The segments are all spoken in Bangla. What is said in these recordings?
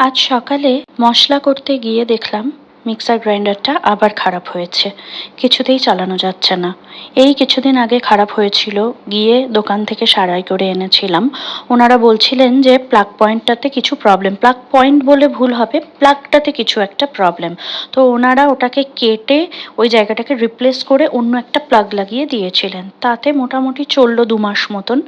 আজ সকালে মশলা করতে গিয়ে দেখলাম মিক্সার গ্রাইন্ডারটা আবার খারাপ হয়েছে। কিছুতেই চালানো যাচ্ছে না। এই কিছুদিন আগে খারাপ হয়েছিল, গিয়ে দোকান থেকে সারাই করে এনেছিলাম। ওনারা বলছিলেন যে প্লাগ পয়েন্টটাতে কিছু প্রবলেম। প্লাগ পয়েন্ট বলে ভুল হবে, প্লাগটাতে কিছু একটা প্রবলেম। তো ওনারা ওটাকে কেটে ওই জায়গাটাকে রিপ্লেস করে অন্য একটা প্লাগ লাগিয়ে দিয়েছিলেন। তাতে মোটামুটি চলল দু মাস মতন।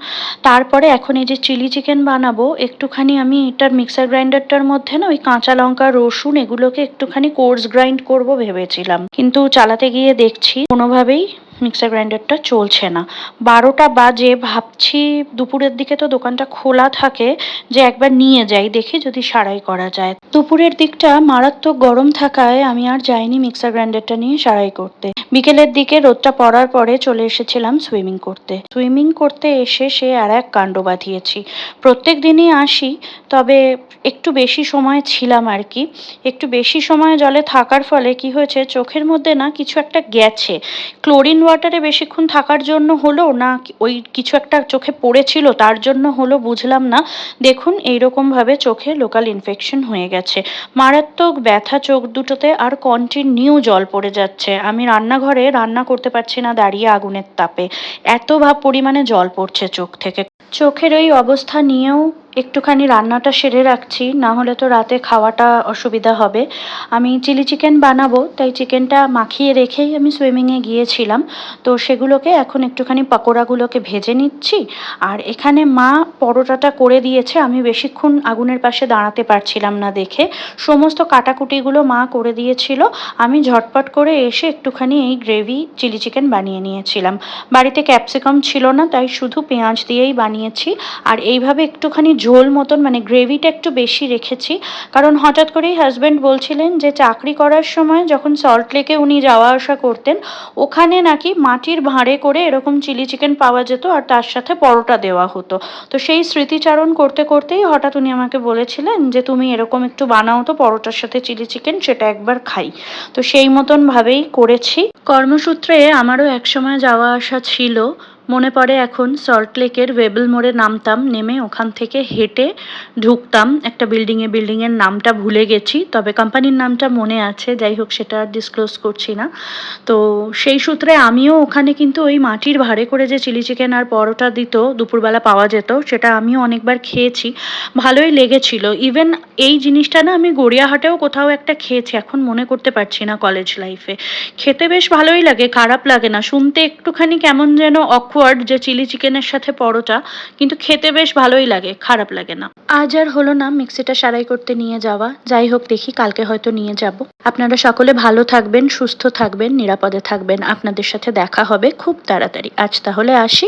তারপরে এখন এই যে চিলি চিকেন বানাবো, একটুখানি আমি এটার মিক্সার গ্রাইন্ডারটার মধ্যে না ওই কাঁচা লঙ্কা, রসুন এগুলোকে একটুখানি কোর্স গ্রাইন্ড করব ভেবেছিলাম। কিন্তু চালাতে গিয়ে দেখছি কোনোভাবেই মিক্সার গ্রাইন্ডারটা চলছে না। বারোটা বাজে, ভাবছি দুপুরের দিকে তো দোকানটা খোলা থাকে, যে একবার নিয়ে যাই, দেখি যদি সারাই করা যায়। দুপুরের দিকটা মারাত্মক গরম থাকায় আমি আর যাইনি মিক্সার গ্রাইন্ডারটা নিয়ে সারাই করতে। বিকেলের দিকে রোদটা পড়ার পরে চলে এসেছিলাম সুইমিং করতে। সুইমিং করতে এসে সে আর এক কাণ্ড বাঁধিয়েছি। প্রত্যেক দিনই আসি, তবে একটু বেশি সময় ছিলাম আর কি। একটু বেশি সময় জলে থাকার ফলে কি হয়েছে, চোখের মধ্যে না কিছু একটা গেছে। ক্লোরিন ওয়াটারে বেশিক্ষণ থাকার জন্য হলো না, ওই কিছু একটা চোখে পড়েছিল, তার জন্য হলো বুঝলাম না। দেখুন, এইরকমভাবে চোখে লোকাল ইনফেকশন হয়ে গেছে। মারাত্মক ব্যথা, চোখ দুটোতে আর কন্টিনিউ জল পড়ে যাচ্ছে। আমি রান্নাঘরে রান্না করতে পারছি না দাঁড়িয়ে আগুনের তাপে। এত ভাব পরিমাণে জল পড়ছে চোখ থেকে। চোখের ওই অবস্থা নিয়েও একটুখানি রান্নাটা সেরে রাখছি, না হলে তো রাতে খাওয়াটা অসুবিধা হবে। আমি চিলি চিকেন বানাবো, তাই চিকেনটা মাখিয়ে রেখেই আমি সুইমিংয়ে গিয়েছিলাম। তো সেগুলোকে এখন একটুখানি পকোড়াগুলোকে ভেজে নিচ্ছি। আর এখানে মা পরোটাটা করে দিয়েছে, আমি বেশিক্ষণ আগুনের পাশে দাঁড়াতে পারছিলাম না দেখে। সমস্ত কাটাকুটিগুলো মা করে দিয়েছিল, আমি ঝটপট করে এসে একটুখানি এই গ্রেভি চিলি চিকেন বানিয়ে নিয়েছিলাম। বাড়িতে ক্যাপসিকাম ছিল না, তাই শুধু পেঁয়াজ দিয়েই বানিয়েছি। আর এইভাবে একটুখানি ঝোল মতন মানে গ্রেভিটা একটু বেশি রেখেছি। কারণ হঠাৎ করেই হাজব্যান্ড বলছিলেন যে, চাকরি করার সময় যখন সল্ট লেকে উনি যাওয়া আসা করতেন, ওখানে নাকি মাটির ভাঁড়ে করে এরকম চিলি চিকেন পাওয়া যেত আর তার সাথে পরোটা দেওয়া হতো। তো সেই স্মৃতিচারণ করতে করতেই হঠাৎ উনি আমাকে বলেছিলেন যে, তুমি এরকম একটু বানাও তো পরোটার সাথে চিলি চিকেন সেটা একবার খাই। তো সেই মতন ভাবেই করেছি। কর্মসূত্রে আমারও একসময় যাওয়া আসা ছিল। মনে পড়ে এখন সল্ট লেকের ওয়েবল মোড়ে নামতাম, নেমে ওখান থেকে হেঁটে ঢুকতাম। একটা বিল্ডিংয়ে বিল্ডিংয়ের নামটা ভুলে গেছি, তবে কোম্পানির নামটা মনে আছে, যাই হোক সেটা আর ডিসক্লোজ করছি না। তো সেই সূত্রে আমিও ওখানে কিন্তু ওই মাটির ভাড়ে করে যে চিলি চিকেন আর পরোটা দিত, দুপুরবেলা পাওয়া যেত, সেটা আমিও অনেকবার খেয়েছি। ভালোই লেগেছিল। ইভেন এই জিনিসটা না আমি গড়িয়াহাটেও কোথাও একটা খেয়েছি, এখন মনে করতে পারছি না কলেজ লাইফে খেতে বেশ ভালোই লাগে, খারাপ লাগে না। শুনতে একটুখানি কেমন যেন অকওয়ার্ড যে চিলি চিকেনের সাথে পরোটা, কিন্তু খেতে বেশ ভালোই লাগে, খারাপ লাগে না। আজ আর হলো না মিক্সিটা সারাই করতে নিয়ে যাওয়া, যাই হোক দেখি কালকে হয়তো নিয়ে যাব। আপনারা সকলে ভালো থাকবেন, সুস্থ থাকবেন, নিরাপদে থাকবেন। আপনাদের সাথে দেখা হবে খুব তাড়াতাড়ি। আজ তাহলে আসি।